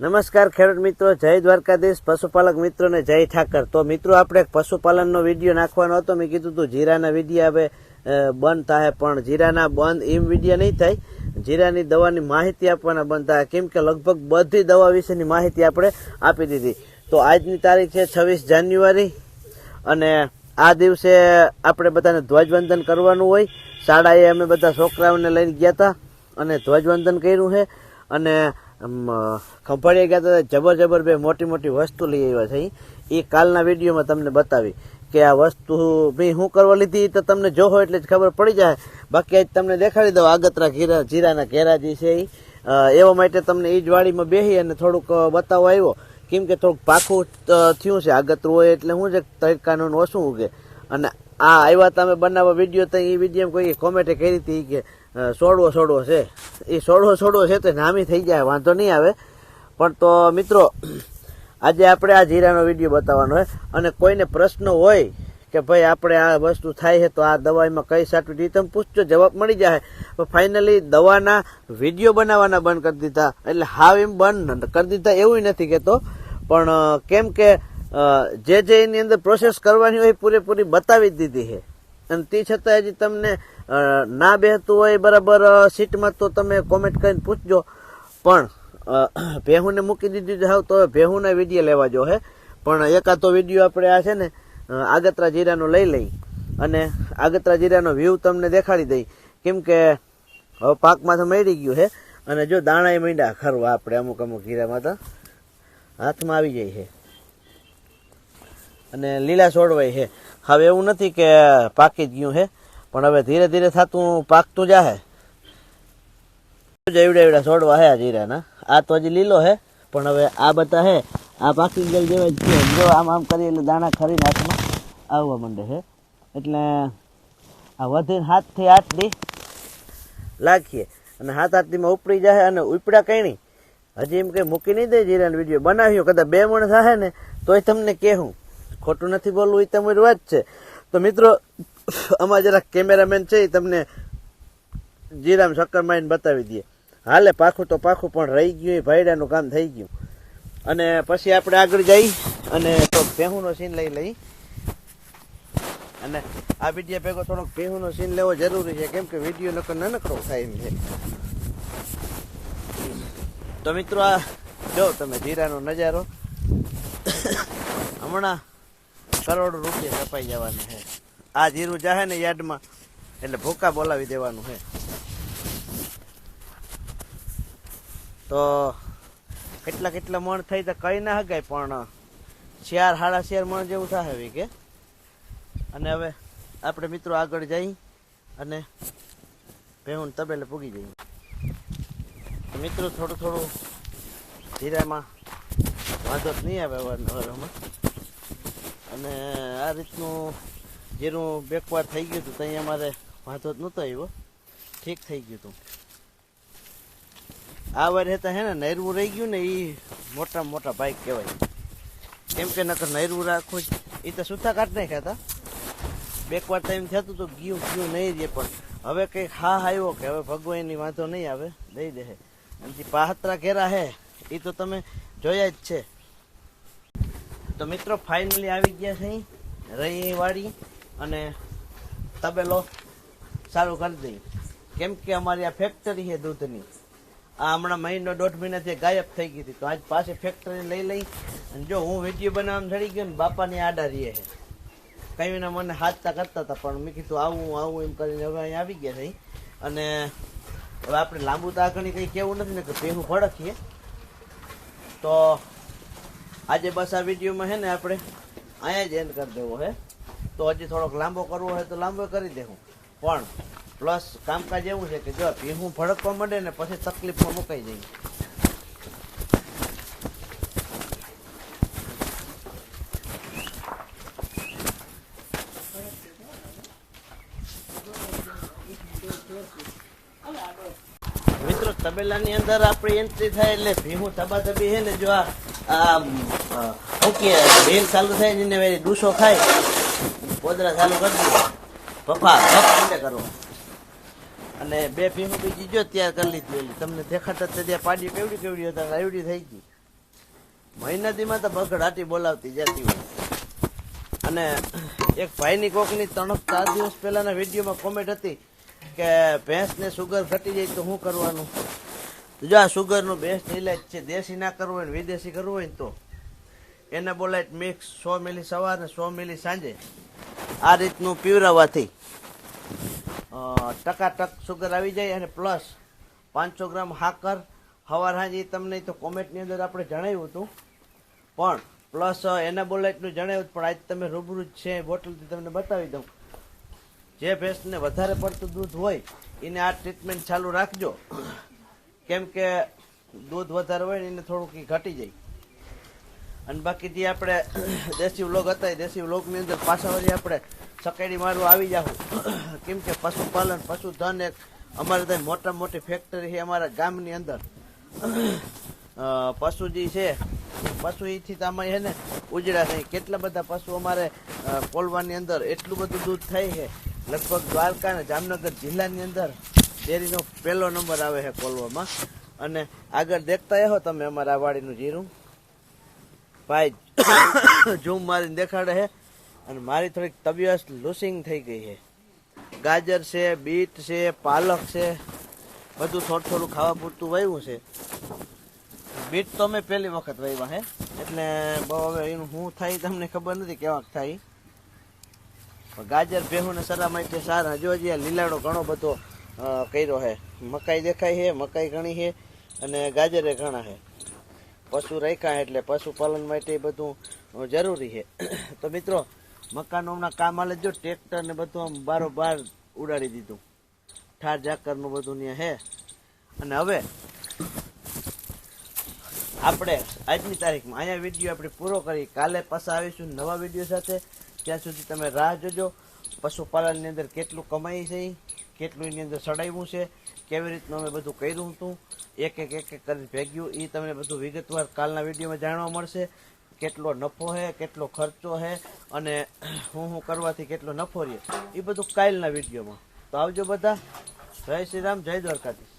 નમસ્કાર ખેડૂત મિત્રો, જય દ્વારકાધીશ. પશુપાલક મિત્રોને જય ઠાકર. તો મિત્રો, આપણે પશુપાલનનો વીડિયો નાખવાનો હતો. મેં કીધું હતું જીરાના વીડિયો હવે બંધ થાય, પણ જીરાના બંધ એમ વિડીયા નહીં થાય. જીરાની દવાની માહિતી આપવાના બંધ થાય. કેમ કે લગભગ બધી દવા વિશેની માહિતી આપણે આપી દીધી. તો આજની તારીખ છે છવ્વીસ જાન્યુઆરી અને આ દિવસે આપણે બધાને ધ્વજવંદન કરવાનું હોય. શાળાએ અમે બધા છોકરાઓને લઈને ગયા હતા અને ધ્વજવંદન કર્યું છે. અને અમ, ખંભાળીએ ગયા હતા જબર જબર બે મોટી મોટી વસ્તુ લઈ આવ્યા છે. એ કાલના વિડીયોમાં તમને બતાવી કે આ વસ્તુ ભાઈ શું કરવા લીધી તો તમને જો હોય એટલે જ ખબર પડી જાય. બાકી આજ તમને દેખાડી દઉં આગતરા ઘીરા જીરાના ઘેરા જે છે એ એવા માટે તમને એ જ વાડીમાં બેસી અને થોડુંક બતાવો આવ્યો. કેમ કે થોડુંક પાખું થયું છે આગતરું હોય એટલે શું છે તડકાનું ઓછું ઉગે. અને આ આવ્યા તમે બનાવવા વીડિયો તો એ વીડિયો કોઈ કોમેન્ટે કરી હતી કે સોડવો સોડવો છે. એ સોડવો સોડવો છે તો નામી થઈ જાય, વાંધો નહીં આવે. પણ તો, મિત્રો, આજે આપણે આ જીરાનો વીડિયો બતાવવાનો હોય. અને કોઈને પ્રશ્ન હોય કે ભાઈ આપણે આ વસ્તુ થાય છે, તો આ દવાઈમાં કઈ સાટવી તમે પૂછજો, જવાબ મળી જાય. ફાઇનલી દવાના વીડિયો બનાવવાના બંધ કરી દીધા. એટલે હાવ એમ બંધ કરી દીધા, એવું નથી કહેતો. પણ કેમ કે જે જે એની અંદર પ્રોસેસ કરવાની હોય પૂરેપૂરી બતાવી જ દીધી છે. અને તે છતાં હજી તમને ના બેહતું હોય બરાબર સીટમાં તો તમે કોમેન્ટ કરીને પૂછજો. પણ ભેહુને મૂકી દીધું છે તો ભેહુના વીડિયો લેવા જો હે. પણ એકાદો વીડિયો આપણે આ છે ને આગતરા જીરાનો લઈ લઈ અને આગતરા જીરાનો વ્યૂ તમને દેખાડી દઈ. કેમ કે પાકમાં તો મળી ગયું છે અને જો દાણા મીંડા ખરવા આપણે અમુક અમુક જીરામાં તો હાથમાં આવી જાય છે. અને લીલા છોડવાય છે. હવે એવું નથી કે પાકી જ ગયું છે, પણ હવે ધીરે ધીરે થતું પાકતું જાહે. એવડા એવડા છોડવા હે જીરાના. આ તો હજી લીલો હે પણ હવે આ બધા હે, આ પાકી ગયેલ જેવા જ છે. જો આમ આમ કરી એટલે દાણા ખરીને હાથમાં આવવા માંડે છે. એટલે આ વધીને હાથથી આઠ દી અને હાથ આઠ ઉપડી જાય અને ઉપડા કઈ હજી એમ કંઈ મૂકી નહીં દે જીરાનો વીડિયો. બનાવ્યો, કદાચ બે મણ થાય ને, તોય તમને કહેવું ખોટું નથી બોલવું એ તમારી વાત છે. તો મિત્રો અમારા જરા કેમેરામેન છે એ તમને જીરામ શક્કર માઈને બતાવી દઈએ. હાલે, પાખું તો પાખું પણ રહી ગયું, એ ભાઈડાનું કામ થઈ ગયું. અને પછી આપણે આગળ જઈ અને તો ભેહુંનો સીન લઈ લઈ. અને આ વીડિયો ભેગો થોડોક ભેહુંનો સીન લેવો જરૂરી છે, કેમ કે વીડિયો નકર નાનકડો થાય એમ છે. તો મિત્રો, આ જો તમે જીરાનો નજારો. હમણાં કરોડો રૂપિયા કપાઈ જવાના છે આ જીરું જાહે ને યાર્ડમાં એટલે ભૂકા બોલાવી દેવાનું છે તો કેટલા કેટલા મણ થઈ તો કઈ ના હગાય, પણ શિયાર સાડા શિયાર મણ જેવું થાય હવે કે. અને હવે આપણે મિત્રો આગળ જઈ અને ભેહું તબેલે પૂગી જઈએ. મિત્રો થોડું થોડું ધીરામાં વાંધો નહીં આવે અવારનવારમાં અને આ રીતનું જેનું બેકવાર થઈ ગયું હતું ત્યાં અમારે વાંધો જ નહોતો આવ્યો. ઠીક થઈ ગયું હતું. આ વાર હતા હે ને નૈરવું રહી ગયું ને એ મોટા મોટા બાઇક કહેવાય. કેમ કે નકર નૈરવું રાખવું જ એ તો સુથા કાઢ નાખ્યા હતા. બેકવાર ટાઈમ થતું તો ગયું ગયું નહીં રહે, પણ હવે કંઈક હા આવ્યો કે હવે ભગવાનની વાંધો નહીં આવે, દઈ દે જે પાહત્રા ઘેરા હે એ તો તમે જોયા જ છે. તો મિત્રો ફાઇનલી આવી ગયા છે. રહી વાળી અને તબેલો ચાલુ કરી દઈ કેમ કે અમારી આ ફેક્ટરી છે દૂધની. આ હમણાં મહિનો દોઢ મહિનાથી ગાયબ થઈ ગઈ હતી. તો આજ પાસે ફેક્ટરી લઈ લઈ અને જો હું વીડિયો બનાવવામાં ચડી ગયો ને, બાપાની આડા રહીએ છે. કઈ વિના મને હાથતા કરતા હતા, પણ મેં કીધું આવું આવું એમ કરીને હવે અહીં આવી ગયા છે. અને હવે આપણે લાંબુ તાકણી કંઈ કેવું નથી ને કે ભેહું ભડકીએ. તો આજે બસ આ વિડીયોમાં છે ને આપણે અહીંયા જ એન્ડ કરી દેવો હે. તો હજી થોડોક લાંબો કરવો હોય તો લાંબો કરી દેવું. પણ પ્લસ કામકાજ એવું છે કે જો ભીહું ભડકવા માંડે ને પછી તકલીફમાં મુકાઈ જાય. મિત્રો, તબેલાની અંદર આપણી એન્ટ્રી થાય એટલે ભીહું તબાતબી છે ને જો આ આ અ, શું કે બેલ ચાલુ થાય ને એને ડૂસો ખાય. પોદરા ચાલુ કરી દે. પપ્પા ભપ કરો. અને બે ભીહું બીજી જો તૈયાર કરી લીધી તમને દેખાતા ત્યાં પાડી કેવડી કેવડી હતા આવડી થઈ ગઈ. મહિનાદીમાં તો બગડાટી બોલાવતી જતી હોય. અને એક ભાઈની કોકની ત્રણ ચાર દિવસ પહેલાના વિડીયોમાં કોમેન્ટ હતી કે ભેંસને સુગર ઘટી જાય તો શું કરવાનું? જો આ સુગરનું બેસ્ટ ઇલાજ છે. દેશી ના કરવું હોય ને વિદેશી કરવું હોય ને તો. એને બોલાય મિક્સ સો મિલી સવારે સો મિલી સાંજે. આ રીતનું પીવરાવવાથી અ, ટકાટક સુગર આવી જાય અને પ્લસ પાંચસો ગ્રામ હાકર હવાર હાજી તમને તો કોમેન્ટની અંદર આપણે જણાવ્યું હતું. પણ પ્લસ એનાબોલાઇટનું જણાવ્યું પણ આજ તમે રૂબરૂ જ છે બોટલથી તમને બતાવી દઉં. જે ભેંસને વધારે પડતું દૂધ હોય એને આ ટ્રીટમેન્ટ ચાલુ રાખજો. કેમ કે દૂધ વધારે હોય ને એને થોડુંક ઘટી જાય. અને બાકી જે આપણે દેશી વ્લોગ હતા, એ દેશી વ્લોગની અંદર પાછા વળી આપણે સકેડી મારવા આવી જાઉં કેમ કે પશુપાલન, પશુધન એક અમારે ત્યાં મોટા મોટી ફેક્ટરી છે અમારા ગામની અંદર. પશુ જે છે, પશુ એથી તો આમાં છે ને ઉજળા થઈ કેટલા બધા પશુ અમારે કોલવાની અંદર એટલું બધું દૂધ થાય છે. લગભગ દ્વારકા અને જામનગર જિલ્લાની અંદર ડેરીનો પહેલો નંબર આવે છે કોલવામાં. અને આગળ દેખતા હો તમે અમારા વાડીનું જીરું. ભાઈ, ઝૂમ મારીને દેખાડે છે. અને મારી થોડીક તબિયત લૂસિંગ થઈ ગઈ છે. ગાજર છે, બીટ છે, પાલક છે. બધું થોડું થોડું ખાવા પૂરતું વાવ્યું છે. બીટ તો મેં પહેલી વખત વાવ્યા હે. એટલે બહુ હવે એનું શું થાય તમને ખબર નથી કેવાક થાય. ગાજર, ભેહું ને સરા માટે સારા હજી આ લીલાડો ઘણો બધો કર્યો છે મકાઈ દેખાય છે મકાઈ ઘણી છે અને ગાજરે ઘણા છે પશુ રાખ્યા એટલે પશુપાલન માટે બધું જરૂરી છે તો મિત્રો, મકાનોના કામ હાલે જો, ટ્રેક્ટર ને બધું આમ બારોબાર ઉડાડી દીધું. ઠાર ઝાકરનું બધું ત્યાં હે. અને હવે આપણે આજની તારીખમાં અહીંયા વીડિયો આપણે પૂરો કરી. કાલે પાછા આવીશું નવા વીડિયો સાથે. ત્યાં સુધી તમે રાહ જોજો. પશુપાલનની અંદર કેટલું કમાઈ છે કેટલું એની અંદર સડાવ્યું છે, કેવી રીતનું અમે બધું કર્યું હતું, એક એક એક એક કરીને ભેગ્યું એ તમને બધું વિગતવાર કાલના વિડીયોમાં જાણવા મળશે કેટલો નફો છે કેટલો ખર્ચો છે અને હું હું કરવાથી કેટલો નફો રહે એ બધું કાલના વિડીયોમાં. તો આવજો બધા. જય શ્રી રામ, જય દ્વારકાધીશ.